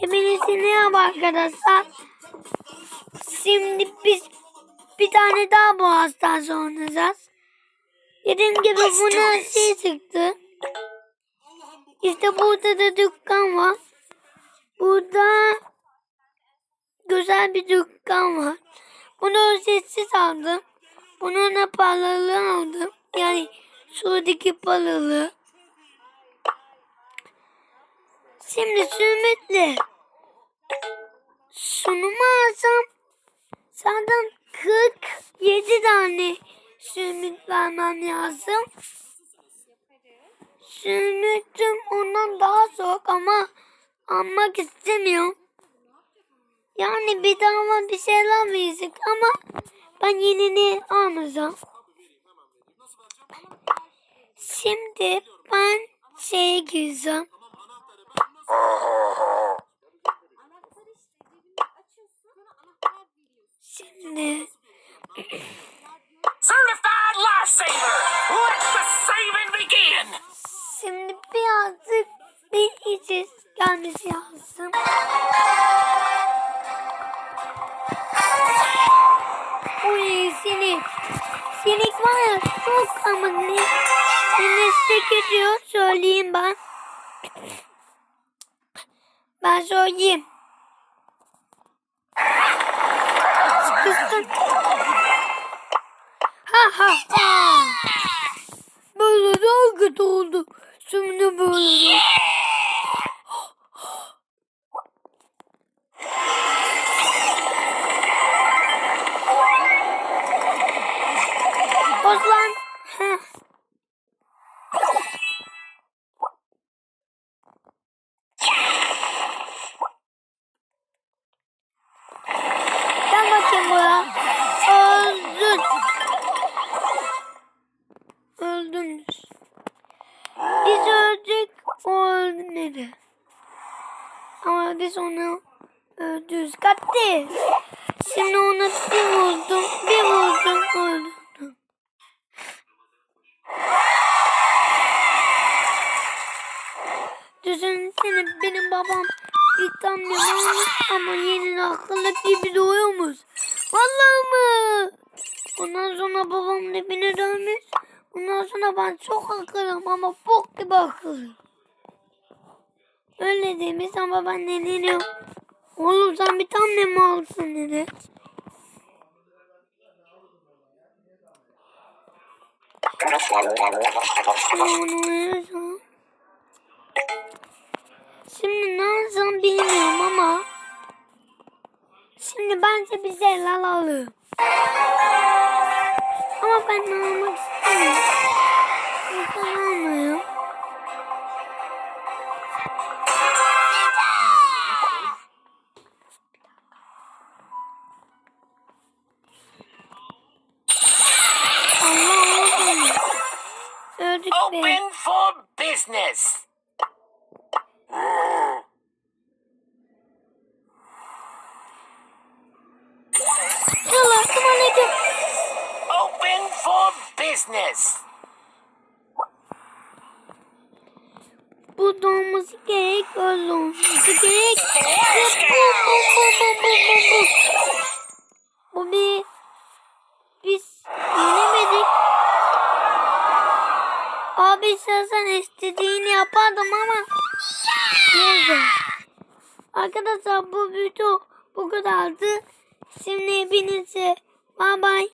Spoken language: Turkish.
Hepinize merhaba arkadaşlar. Şimdi biz bir tane daha boğazdan oynayacağız. Dediğim gibi buna şey çıktı. İşte burada da dükkan var. Burada güzel bir dükkan var. Bunu ücretsiz aldım. Bunun da paralı aldım. Yani şuradaki paralı. Şimdi sürmetle şunu mu alsam? Zaten 47 tane sürmüt vermem lazım. Sürmütüm ondan daha çok ama almak istemiyorum. Yani bedava bir şeyler verecek ama ben yenini almayacağım. Şimdi ben şeye gireceğim. Şimdi Certified lifesaver! Let the saving begin! Şimdi birazcık bir içiz gelmesi lazım. Uy sinik. Sinik var ya çok ama ne? Enes'te gidiyor söyleyeyim ben. Ben söyleyeyim. Sıkıştım. Ha ha. Böyle daha oldu. Şimdi böyle. Ama biz onu öldürüz. Kattı. Şimdi ona bir vurdum, bir vurdum, öldürdüm. Düşünsene benim babam bir tane ama yeni akıllı gibi doğuyormuş. Vallahi mı? Ondan sonra babam dibine dönmüş. Ondan sonra ben çok akıllım ama bok gibi akıllım. Öyle demiş ama deniyorum. Oğlum sen bir tane mi alsın dedi. Şimdi ne yapsam bilmiyorum ama Şimdi bence bir şeyler alayım. Ama ben almak istemiyorum. Öldük be. Open for business! Yallah aleyküm. Open for business! Bu dolması gerek, öyle olması gerek. Ve bu, bu, bu, bu, bu, bu, bu. Bu bir... Biz yenemedik. Abi istersen istediğini yapardım ama... Neyse. Arkadaşlar bu video bu kadardı. Şimdi hepinize bye bye.